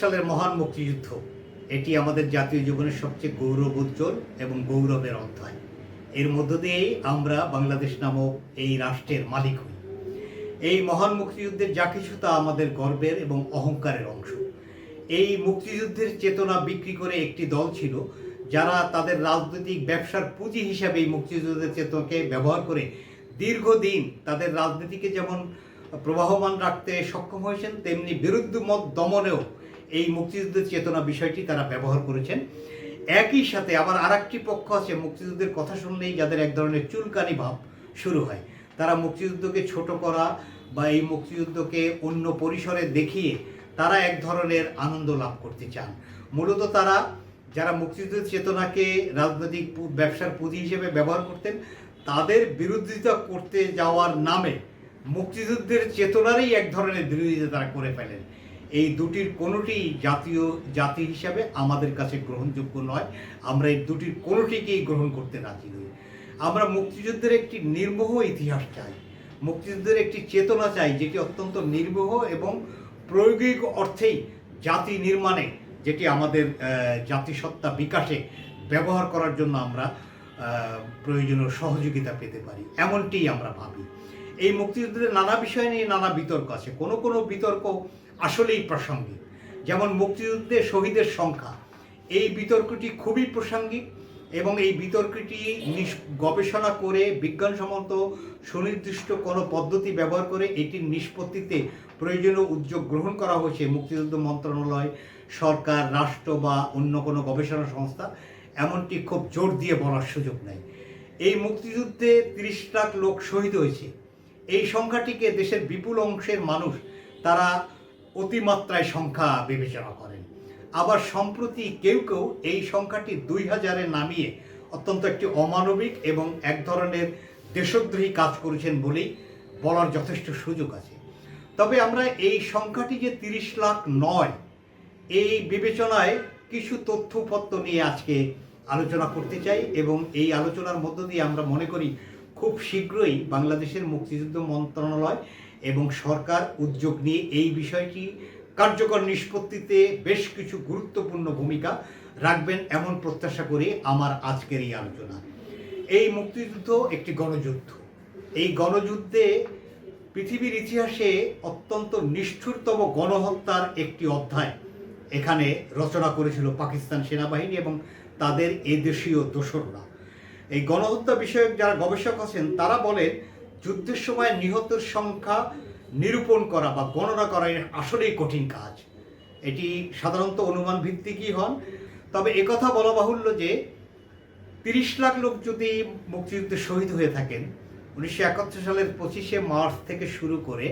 সালের মহান মুক্তিযুদ্ধ। এটি আমাদের জাতীয় জীবনের সবচেয়ে গৌরব উজ্জ্বল এবং গৌরবের অধ্যায়। এর মধ্য দিয়েই আমরা বাংলাদেশ নামক এই রাষ্ট্রের মালিক হই। এই মহান মুক্তিযুদ্ধের যা কিছু তা আমাদের গর্বের এবং অহংকারের অংশ। এই মুক্তিযুদ্ধের চেতনা বিক্রি করে একটি দল ছিল যারা তাদের রাজনৈতিক ব্যবসার পুঁজি হিসাবে এই মুক্তিযুদ্ধের চেতনাকে ব্যবহার করে দীর্ঘদিন তাদের রাজনীতিকে যেমন প্রবাহমান রাখতে সক্ষম হয়েছেন, তেমনি বিরুদ্ধ মত দমনেও এই মুক্তিযুদ্ধের চেতনা বিষয়টি তারা ব্যবহার করেছেন। একই সাথে আবার আর পক্ষ আছে, মুক্তিযুদ্ধের কথা শুনলেই যাদের এক ধরনের চুলকানি ভাব শুরু হয়। তারা মুক্তিযুদ্ধকে ছোট করা বা এই মুক্তিযুদ্ধকে অন্য পরিসরে দেখিয়ে তারা এক ধরনের আনন্দ লাভ করতে চান। মূলত তারা যারা মুক্তিযুদ্ধের চেতনাকে রাজনৈতিক ব্যবসার পুঁজি হিসেবে ব্যবহার করতেন, তাদের বিরোধিতা করতে যাওয়ার নামে মুক্তিযুদ্ধের চেতনারই এক ধরনের বিরোধিতা তারা করে ফেলেন। এই দুটির কোনোটি জাতীয়, জাতি হিসাবে আমাদের কাছে গ্রহণযোগ্য নয়। আমরা এই দুটির কোনোটিকেই গ্রহণ করতে রাজি নই। আমরা মুক্তিযুদ্ধের একটি নির্মোহ ইতিহাস চাই। মুক্তিযুদ্ধের একটি চেতনা চাই, যেটি অত্যন্ত নির্মোহ এবং প্রয়োগিক অর্থেই জাতি নির্মাণে, যেটি আমাদের জাতিসত্তা বিকাশে ব্যবহার করার জন্য আমরা প্রয়োজনীয় সহযোগিতা পেতে পারি। এমনটিই আমরা ভাবি। এই মুক্তিযুদ্ধের নানা বিষয় নিয়ে নানা বিতর্ক আছে। কোনো কোনো বিতর্ক আসলেই প্রাসঙ্গিক। যেমন মুক্তিযুদ্ধে শহীদের সংখ্যা। এই বিতর্কটি খুবই প্রাসঙ্গিক এবং এই বিতর্কটি গবেষণা করে বিজ্ঞানসম্মত সুনির্দিষ্ট কোনো পদ্ধতি ব্যবহার করে এটির নিষ্পত্তিতে প্রয়োজনীয় উদ্যোগ গ্রহণ করা হয়েছে মুক্তিযুদ্ধ মন্ত্রণালয়, সরকার, রাষ্ট্র বা অন্য কোনো গবেষণা সংস্থা। এমনটি খুব জোর দিয়ে বলার সুযোগ নেই। এই মুক্তিযুদ্ধে তিরিশ লাখ লোক শহীদ হয়েছে। এই সংখ্যাটিকে দেশের বিপুল অংশের মানুষ, তারা অতিমাত্রায় সংখ্যা বিবেচনা করেন। আবার সম্প্রতি কেউ কেউ এই সংখ্যাটি দুই হাজারে নামিয়ে অত্যন্ত একটি অমানবিক এবং এক ধরনের দেশদ্রোহী কাজ করেছেন বলেই বলার যথেষ্ট সুযোগ আছে। তবে আমরা এই সংখ্যাটি যে তিরিশ লাখ নয়, এই বিবেচনায় কিছু তথ্যপত্র নিয়ে আজকে আলোচনা করতে চাই এবং এই আলোচনার মধ্য দিয়ে আমরা মনে করি খুব শীঘ্রই বাংলাদেশের মুক্তিযুদ্ধ মন্ত্রণালয় এবং সরকার উদ্যোগ নিয়ে এই বিষয়টি কার্যকর নিষ্পত্তিতে বেশ কিছু গুরুত্বপূর্ণ ভূমিকা রাখবেন এমন প্রত্যাশা করে আমার আজকের এই আলোচনা। এই মুক্তিযুদ্ধ একটি গণযুদ্ধ। এই গণযুদ্ধে পৃথিবীর ইতিহাসে অত্যন্ত নিষ্ঠুরতম গণহত্যার একটি অধ্যায়। এখানে রচনা করেছিল পাকিস্তান সেনাবাহিনী এবং তাদের এদেশীয় দোসররা। এই গণহত্যা বিষয়ক যারা গবেষক আছেন, তারা বলেন যুদ্ধের সময় নিহতের সংখ্যা নিরূপণ করা বা গণনা করা আসলেই কঠিন কাজ। এটি সাধারণত অনুমান ভিত্তিকই হন। তবে একথা বলা বাহুল্য যে, তিরিশ লাখ লোক যদি মুক্তিযুদ্ধে শহীদ হয়ে থাকেন, উনিশশো একাত্তর সালের পঁচিশে মার্চ থেকে শুরু করে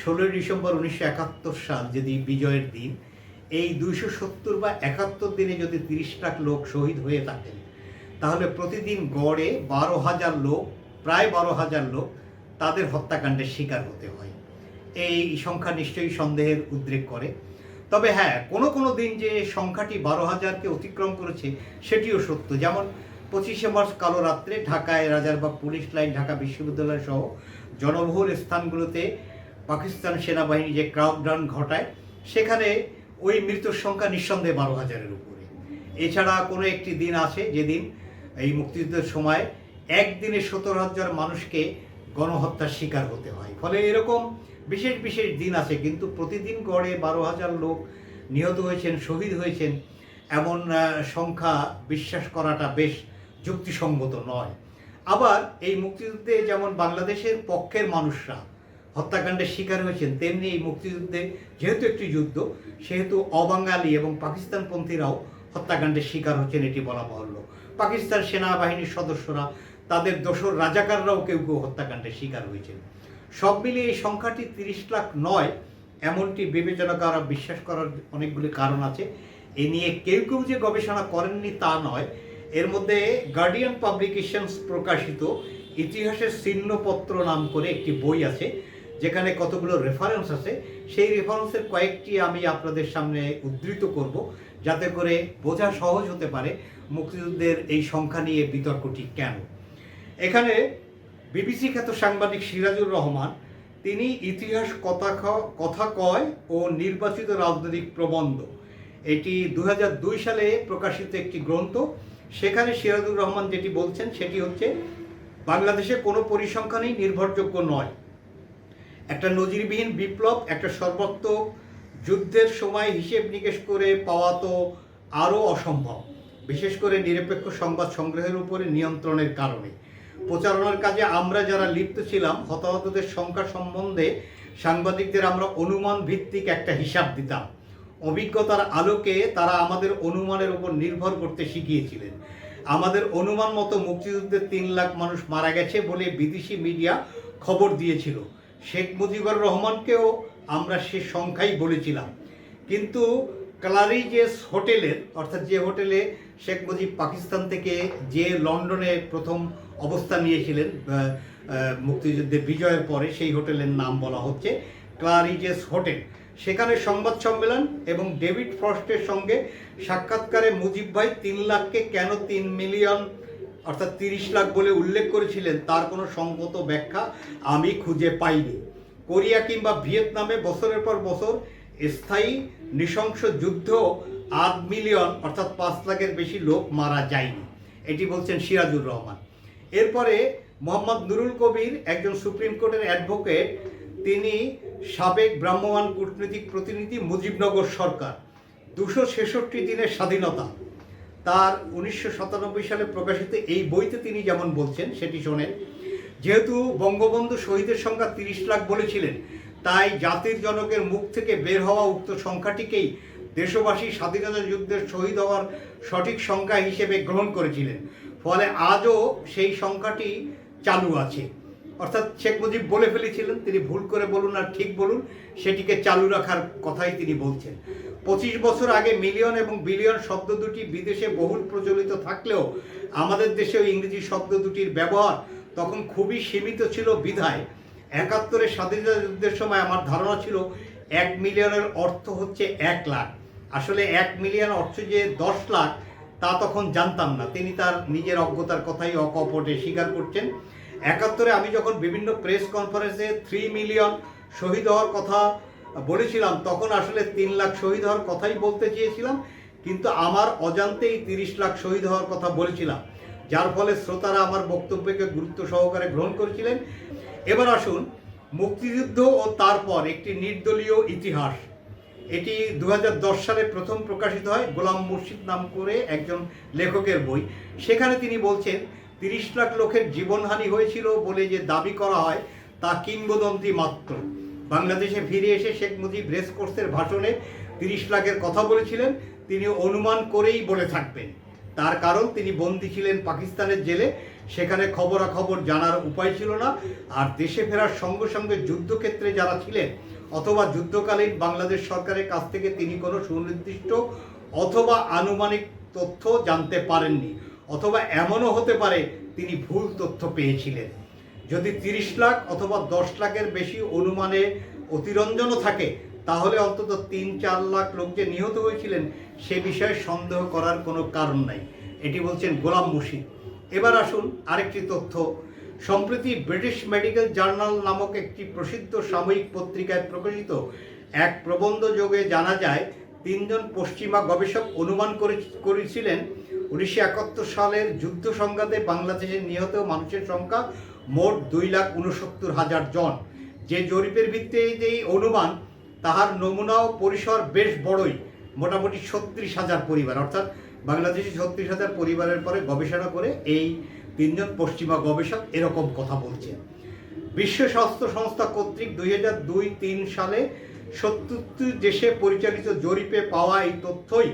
ষোলোই ডিসেম্বর উনিশশো একাত্তর সাল যদি বিজয়ের দিন, এই দুইশো সত্তর বা একাত্তর দিনে যদি তিরিশ লাখ লোক শহীদ হয়ে থাকেন, তাহলে প্রতিদিন গড়ে বারো হাজার লোক প্রায় বারো হাজার লোক তাদের হত্যাকাণ্ডের শিকার হতে হয়। এই সংখ্যা নিশ্চয়ই সন্দেহের উদ্রেক করে। তবে হ্যাঁ কোনো কোনো দিন যে সংখ্যাটি বারো হাজারকে অতিক্রম করেছে, সেটিও সত্য। যেমন পঁচিশে মার্চ কালো রাত্রে ঢাকায় রাজারবাগ পুলিশ লাইন, ঢাকা বিশ্ববিদ্যালয় সহ জনবহুল স্থানগুলোতে পাকিস্তান সেনাবাহিনী যে ক্রাউডাউন ঘটায়, সেখানে ওই মৃত্যুর সংখ্যা নিঃসন্দেহে বারো হাজারের উপরে। এছাড়া কোনো একটি দিন আছে যেদিন এই মুক্তিযুদ্ধের সময় একদিনে সতেরো হাজার মানুষকে গণহত্যার শিকার হতে হয়। ফলে এরকম বিশেষ বিশেষ দিন আছে, কিন্তু প্রতিদিন গড়ে বারো হাজার লোক নিহত হয়েছেন, শহীদ হয়েছেন, এমন সংখ্যা বিশ্বাস করাটা বেশ যুক্তিসঙ্গত নয়। আবার এই মুক্তিযুদ্ধে যেমন বাংলাদেশের পক্ষের মানুষরা হত্যাকাণ্ডের শিকার হয়েছেন, তেমনি এই মুক্তিযুদ্ধে যেহেতু একটি যুদ্ধ, সেহেতু অবাঙালি এবং পাকিস্তানপন্থীরাও হত্যাকাণ্ডের শিকার হচ্ছেন, এটি বলা বাহুল্য। পাকিস্তান সেনাবাহিনীর সদস্যরা তাদের দোসর রাজাকাররাও কেউ কেউ হত্যাকাণ্ডের শিকার হয়েছেন। সব মিলিয়ে এই সংখ্যাটি তিরিশ লাখ নয়, এমনটি বিবেচনা করা বিশ্বাস করার অনেকগুলি কারণ আছে। এ নিয়ে কেউ কেউ যে গবেষণা করেননি তা নয়। এর মধ্যে গার্ডিয়ান পাবলিকেশনস প্রকাশিত ইতিহাসের চিহ্নপত্র নাম করে একটি বই আছে, যেখানে কতগুলো রেফারেন্স আছে। সেই রেফারেন্সের কয়েকটি আমি আপনাদের সামনে উদ্ধৃত করব, যাতে করে বোঝা সহজ হতে পারে মুক্তিযুদ্ধের এই সংখ্যা নিয়ে বিতর্কটি কেন। এখানে বিবিসি খ্যাত সাংবাদিক সিরাজুর রহমান, তিনি ইতিহাস কথা কথা কয় ও নির্বাচিত রাজনৈতিক প্রবন্ধ। এটি দু হাজার দুই সালে প্রকাশিত একটি গ্রন্থ। সেখানে সিরাজুর রহমান যেটি বলছেন, সেটি হচ্ছে, বাংলাদেশে কোনো পরিসংখ্যানই নির্ভরযোগ্য নয়। একটা নজিরবিহীন বিপ্লব, একটা সর্বাত্মক যুদ্ধের সময় হিসেব নিকেশ করে পাওয়া তো আরও অসম্ভব। বিশেষ করে নিরপেক্ষ সংবাদ সংগ্রহের উপরে নিয়ন্ত্রণের কারণে। প্রচারণার কাজে আমরা যারা লিপ্ত ছিলাম, হতাহতদের সংখ্যা সম্বন্ধে সাংবাদিকদের আমরা অনুমান ভিত্তিক একটা হিসাব দিতাম। অভিজ্ঞতার আলোকে তারা আমাদের অনুমানের উপর নির্ভর করতে শিখিয়েছিলেন। আমাদের অনুমান মতো মুক্তিযুদ্ধে তিন লাখ মানুষ মারা গেছে বলে বিদেশি মিডিয়া খবর দিয়েছিল। শেখ মুজিবুর রহমানকেও আমরা সে সংখ্যাই বলেছিলাম। কিন্তু ক্লারিজেস হোটেলের, অর্থাৎ যে হোটেলে শেখ মুজিব পাকিস্তান থেকে যে লন্ডনে প্রথম অবস্থান নিয়েছিলেন মুক্তিযুদ্ধের বিজয়ের পরে সেই হোটেলের নাম বলা হচ্ছে ক্লারিজেস হোটেল। সেখানে সংবাদ সম্মেলন এবং ডেভিড ফ্রস্টের সঙ্গে সাক্ষাৎকারে মুজিব ভাই তিন লাখকে কেন তিন মিলিয়ন, অর্থাৎ তিরিশ লাখ বলে উল্লেখ করেছিলেন, তার কোনো সঙ্গত ব্যাখ্যা আমি খুঁজে পাইনি। কোরিয়া কিংবা ভিয়েতনামে বছরের পর বছর স্থায়ী নৃশংস যুদ্ধ আট মিলিয়ন, অর্থাৎ পাঁচ লাখের বেশি লোক মারা যায়নি। এটি বলছেন সিরাজুর রহমান। এরপরে মোহাম্মদ নুরুল কবির একজন সুপ্রিম কোর্টের অ্যাডভোকেট, তিনি সাবেক ব্রাহ্মমান কূটনৈতিক প্রতিনিধি মুজিবনগর সরকার, দুশো ছেষট্টি দিনের স্বাধীনতা। তার উনিশশো সাতানব্বই সালে প্রকাশিত এই বইতে তিনি যেমন বলছেন, সেটি শোনেন, যেহেতু বঙ্গবন্ধু শহীদের সংখ্যা তিরিশ লাখ বলেছিলেন, তাই জাতির জনকের মুখ থেকে বের হওয়া উক্ত সংখ্যাটিকেই দেশবাসী স্বাধীনতা যুদ্ধের শহীদ হওয়ার সঠিক সংখ্যা হিসেবে গ্রহণ করেছিলেন। ফলে আজও সেই সংখ্যাটি চালু আছে। অর্থাৎ শেখ মুজিব বলে ফেলেছিলেন, তিনি ভুল করে বলুন আর ঠিক বলুন, সেটিকে চালু রাখার কথাই তিনি বলছেন। পঁচিশ বছর আগে মিলিয়ন এবং বিলিয়ন শব্দ দুটি বিদেশে বহুল প্রচলিত থাকলেও আমাদের দেশেও ইংরেজি শব্দ দুটির ব্যবহার তখন খুবই সীমিত ছিল বিধায়। একাত্তরের স্বাধীনতা যুদ্ধের সময় আমার ধারণা ছিল, এক মিলিয়নের অর্থ হচ্ছে এক লাখ। আসলে এক মিলিয়ন অর্থ যে দশ লাখ, তা তখন জানতাম না। তিনি তার নিজের অজ্ঞতার কথাই অকপটে স্বীকার করছেন। একাত্তরে আমি যখন বিভিন্ন প্রেস কনফারেন্সে থ্রি মিলিয়ন শহীদ হওয়ার কথা বলেছিলাম, তখন আসলে তিন লাখ শহীদ হওয়ার কথাই বলতে চেয়েছিলাম, কিন্তু আমার অজান্তেই তিরিশ লাখ শহীদ হওয়ার কথা বলেছিলাম, যার ফলে শ্রোতারা আমার বক্তব্যকে গুরুত্ব সহকারে গ্রহণ করেছিলেন। এবার আসুন মুক্তিযুদ্ধ ও তারপর একটি নির্দলীয় ইতিহাস। এটি দু হাজার দশ সালে প্রথম প্রকাশিত হয় গোলাম মুর্শিদ নাম করে একজন লেখকের বই। সেখানে তিনি বলছেন, তিরিশ লাখ লোকের জীবনহানি হয়েছিল বলে যে দাবি করা হয় তা কিংবদন্তি মাত্র। বাংলাদেশে ফিরে এসে শেখ মুজিব রেস কোর্সের ভাষণে তিরিশ লাখের কথা বলেছিলেন। তিনি অনুমান করেই বলে থাকবেন। তার কারণ, তিনি বন্দী ছিলেন পাকিস্তানের জেলে। সেখানে খবরাখবর জানার উপায় ছিল না। আর দেশে ফেরার সঙ্গে সঙ্গে যুদ্ধক্ষেত্রে যারা ছিলেন অথবা যুদ্ধকালীন বাংলাদেশ সরকারের কাছ থেকে তিনি কোনো সুনির্দিষ্ট অথবা আনুমানিক তথ্য জানতে পারেননি, অথবা এমনও হতে পারে তিনি ভুল তথ্য পেয়েছিলেন। যদি তিরিশ লাখ অথবা দশ লাখের বেশি অনুমানে অতিরঞ্জনও থাকে, তাহলে অন্তত তিন চার লাখ লোক যে নিহত হয়েছিলেন, সে বিষয়ে সন্দেহ করার কোনো কারণ নাই। এটি বলছেন গোলাম মুর্শিদ। এবার আসুন আরেকটি তথ্য সম্প্রতি ব্রিটিশ মেডিকেল জার্নাল নামক একটি প্রসিদ্ধ সাময়িক পত্রিকায় প্রকাশিত এক প্রবন্ধ যোগে জানা যায়, তিনজন পশ্চিমা গবেষক অনুমান করে করেছিলেন উনিশশো একাত্তর সালের যুদ্ধ সংঘাতে বাংলাদেশে নিহত মানুষের সংখ্যা মোট দুই লাখ উনসত্তর হাজার জন। যে জরিপের ভিত্তিতে এই অনুমান, তাহার নমুনা ও পরিসর বেশ বড়ই, মোটামুটি ছত্রিশ হাজার পরিবার। অর্থাৎ বাংলাদেশি ছত্রিশ হাজার পরিবারের পরে গবেষণা করে এই তিনজন পশ্চিমা গবেষক এরকম কথা বলছেন। বিশ্ব স্বাস্থ্য সংস্থা কর্তৃক দুই হাজার দুই তিন সালে সত্তরটি দেশে পরিচালিত জরিপে পাওয়া এই তথ্যই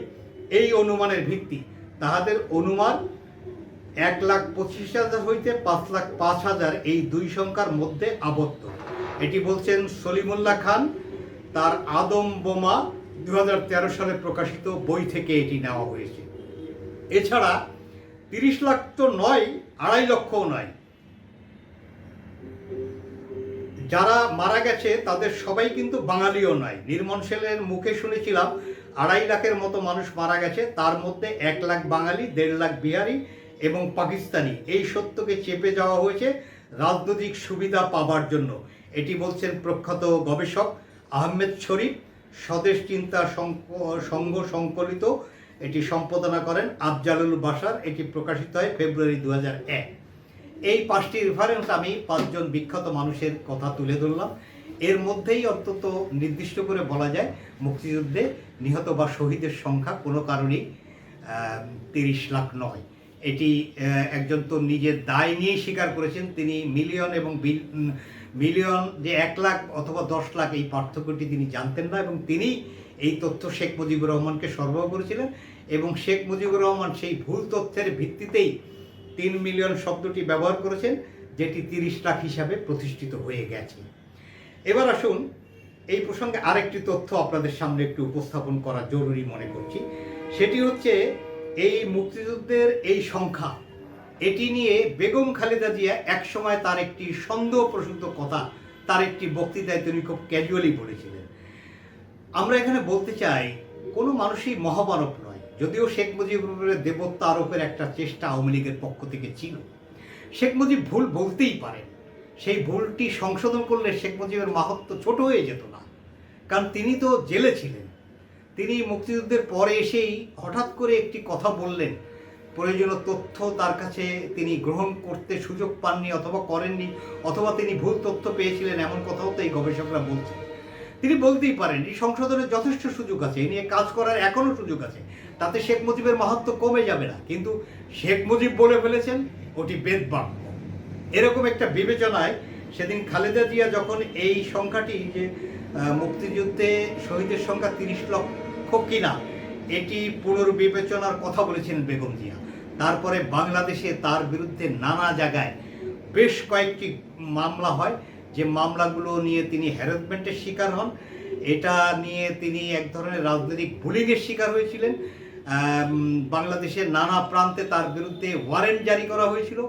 এই অনুমানের ভিত্তি। তাহাদের অনুমান এক লাখ পঁচিশ হাজার হইতে পাঁচ লাখ পাঁচ হাজার এই দুই সংখ্যার মধ্যে আবদ্ধ। এটি বলছেন সলিমুল্লাহ খান, তার আদম বোমা দুই হাজার তেরো সালে প্রকাশিত বই থেকে এটি নেওয়া হয়েছে। এছাড়া তিরিশ লাখ তো নয়, আড়াই লক্ষও নয়। যারা মারা গেছে, তাদের সবাই কিন্তু বাঙালিও নয়। নির্মল সেনের মুখে শুনেছিলাম, আড়াই লাখের মতো মানুষ মারা গেছে, তার মধ্যে এক লাখ বাঙালি, দেড় লাখ বিহারি এবং পাকিস্তানি। এই সত্যকে চেপে যাওয়া হয়েছে রাজনৈতিক সুবিধা পাবার জন্য। এটি বলছেন প্রখ্যাত গবেষক আহমেদ শরীফ। স্বদেশ চিন্তা সংঘ সংকলিত এটি সম্পাদনা করেন আফজালুল বাসার এটি প্রকাশিত হয় ফেব্রুয়ারি দু এই পাঁচটি রেফারেন্স আমি পাঁচজন বিখ্যাত মানুষের কথা তুলে ধরলাম। এর মধ্যেই অন্তত নির্দিষ্ট করে বলা যায়, মুক্তিযুদ্ধে নিহত বা শহীদের সংখ্যা কোনো কারণেই তিরিশ লাখ নয়। এটি একজন তো নিজের দায় নিয়েই স্বীকার করেছেন, তিনি মিলিয়ন এবং মিলিয়ন যে এক লাখ অথবা দশ লাখ এই পার্থক্যটি তিনি জানতেন না এবং তিনি এই তথ্য শেখ মুজিবুর রহমানকে সরবরাহ করেছিলেন এবং শেখ মুজিবুর রহমান সেই ভুল তথ্যের ভিত্তিতেই তিন মিলিয়ন শব্দটি ব্যবহার করেছেন, যেটি তিরিশ লাখ হিসাবে প্রতিষ্ঠিত হয়ে গেছে। এবার আসুন এই প্রসঙ্গে আরেকটি তথ্য আপনাদের সামনে একটু উপস্থাপন করা জরুরি মনে করছি। সেটি হচ্ছে এই মুক্তিযুদ্ধের এই সংখ্যা, এটি নিয়ে বেগম খালেদা জিয়া একসময় তার একটি সন্দেহ সন্দেহপ্রসূত কথা, তার একটি বক্তৃতায় তিনি খুব ক্যাজুয়ালি বলেছিলেন। আমরা এখানে বলতে চাই, কোনো মানুষই মহামানব নয়। যদিও শেখ মুজিবুরের দেবত্ব আরোপের একটা চেষ্টা আওয়ামী লীগের পক্ষ থেকে ছিল। শেখ মুজিব ভুল বলতেই পারেন। সেই ভুলটি সংশোধন করলে শেখ মুজিবের মাহাত্ম ছোট হয়ে যেত না। কারণ তিনি তো জেলে ছিলেন। তিনি মুক্তিযুদ্ধের পরে এসেই হঠাৎ করে একটি কথা বললেন। প্রয়োজনীয় তথ্য তার কাছে তিনি গ্রহণ করতে সুযোগ পাননি অথবা করেননি, অথবা তিনি ভুল তথ্য পেয়েছিলেন, এমন কথাও তো এই গবেষকরা বলছেন। তিনি বলতেই পারেন, এই সংশোধনের যথেষ্ট সুযোগ আছে, এ নিয়ে কাজ করার এখনও সুযোগ আছে। তাতে শেখ মুজিবের মাহাত্ম কমে যাবে না। কিন্তু শেখ মুজিব বলে ফেলেছেন, ওটি বেদবাক্য। এরকম একটা বিবেচনায় সেদিন খালেদা জিয়া যখন এই সংখ্যাটি যে মুক্তিযুদ্ধে শহীদের সংখ্যা তিরিশ লক্ষ কিনা, এটি পুনর্বিবেচনার কথা বলেছেন বেগম জিয়া। তারপরে বাংলাদেশে তার বিরুদ্ধে নানা জায়গায় বেশ কয়েকটি মামলা হয়। যে মামলাগুলো নিয়ে তিনি হ্যারাসমেন্টের শিকার হন, এটা নিয়ে তিনি এক ধরনের রাজনৈতিক বুলিংয়ের শিকার হয়েছিলেন। বাংলাদেশের নানা প্রান্তে তার বিরুদ্ধে ওয়ারেন্ট জারি করা হয়েছিল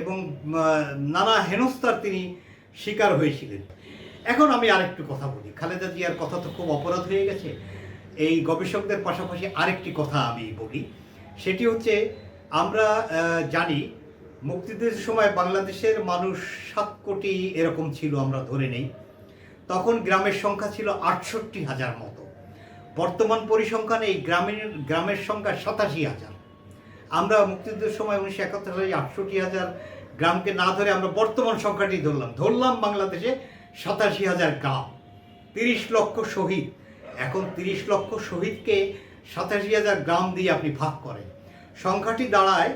এবং নানা হেনস্থার তিনি শিকার হয়েছিলেন। এখন আমি আরেকটু কথা বলি। খালেদা জিয়ার কথা তো খুব অপরাধ হয়ে গেছে। এই গবেষকদের পাশাপাশি আরেকটি কথা আমি বলি। সেটি হচ্ছে, আমরা জানি মুক্তিযুদ্ধের সময় বাংলাদেশের মানুষ সাত কোটি এরকম ছিল আমরা ধরে নেই। তখন গ্রামের সংখ্যা ছিল আটষট্টি হাজার মতো। বর্তমান পরিসংখ্যানে এই গ্রামের গ্রামের সংখ্যা সাতাশি হাজার। আমরা মুক্তিযুদ্ধের সময় উনিশশো একাত্তর সালে আটষট্টি হাজার গ্রামকে না ধরে আমরা বর্তমান সংখ্যাটি ধরলাম। ধরলাম বাংলাদেশে সাতাশি হাজার গ্রাম। তিরিশ লক্ষ শহীদ। এখন তিরিশ লক্ষ শহীদকে সাতাশি হাজার গ্রাম দিয়ে আপনি ভাগ করেন। সংখ্যাটি দাঁড়ায়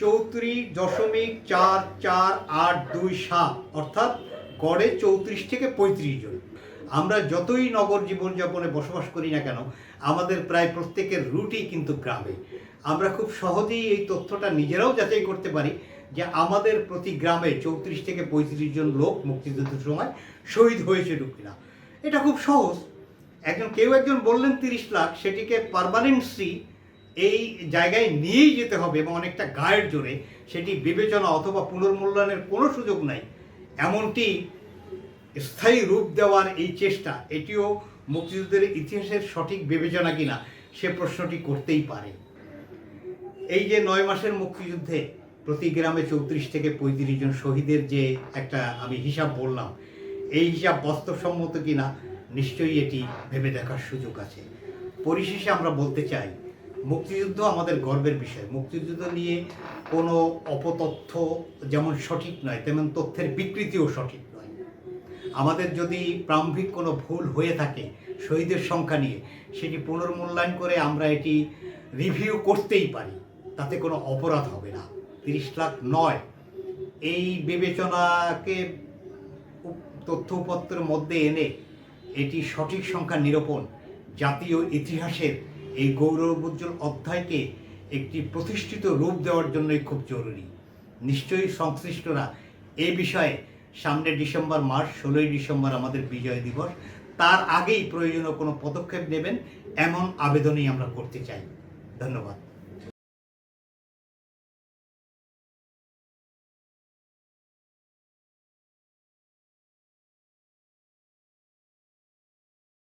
চৌত্রিশ দশমিক চার চার আট দুই সাত, অর্থাৎ গড়ে চৌত্রিশ থেকে পঁয়ত্রিশ জন। আমরা যতই নগর জীবনযাপনে বসবাস করি না কেন, আমাদের প্রায় প্রত্যেকের রুটই কিন্তু গ্রামে। আমরা খুব সহজেই এই তথ্যটা নিজেরাও যাচাই করতে পারি যে আমাদের প্রতি গ্রামে চৌত্রিশ থেকে পঁয়ত্রিশ জন লোক মুক্তিযুদ্ধের সময় শহীদ হয়েছে কিনা। এটা খুব সহজ। একজন কেউ একজন বললেন তিরিশ লাখ, সেটিকে পারমানেন্সি এই জায়গায় নিয়েই যেতে হবে এবং অনেকটা গায়ের জোরে সেটি বিবেচনা অথবা পুনর্মূল্যায়নের কোনো সুযোগ নাই। এমনটি স্থায়ী রূপ দেওয়ার এই চেষ্টা, এটিও মুক্তিযুদ্ধের ইতিহাসের সঠিক বিবেচনা কিনা সে প্রশ্নটি করতেই পারে। এই যে নয় মাসের মুক্তিযুদ্ধে প্রতি গ্রামে চৌত্রিশ থেকে পঁয়ত্রিশ জন শহীদের যে একটা আমি হিসাব বললাম, এই হিসাব বাস্তবসম্মত কিনা নিশ্চয়ই এটি ভেবে দেখার সুযোগ আছে। পরিশেষে আমরা বলতে চাই মুক্তিযুদ্ধ আমাদের গর্বের বিষয়। মুক্তিযুদ্ধ নিয়ে কোনো অপতথ্য যেমন সঠিক নয়, তেমন তথ্যের বিকৃতিও সঠিক নয়। আমাদের যদি প্রারম্ভিক কোনো ভুল হয়ে থাকে শহীদের সংখ্যা নিয়ে, সেটি পুনর্মূল্যায়ন করে আমরা এটি রিভিউ করতেই পারি, তাতে কোনো অপরাধ হবে না। তিরিশ লাখ নয়। এই বিবেচনাকে উপ- তথ্য উপত্রের মধ্যে এনে এটি সঠিক সংখ্যা নিরূপণ জাতীয় ইতিহাসের এই গৌরবোজ্জ্বল অধ্যায়কে একটি প্রতিষ্ঠিত রূপ দেওয়ার জন্যই খুব জরুরি। নিশ্চয়ই সংশ্লিষ্টরা এই বিষয়ে সামনে ডিসেম্বর মাস, ষোলোই ডিসেম্বর আমাদের বিজয় দিবস, তার আগেই প্রয়োজনীয় কোনো পদক্ষেপ নেবেন, এমন আবেদনই আমরা করতে চাই। ধন্যবাদ।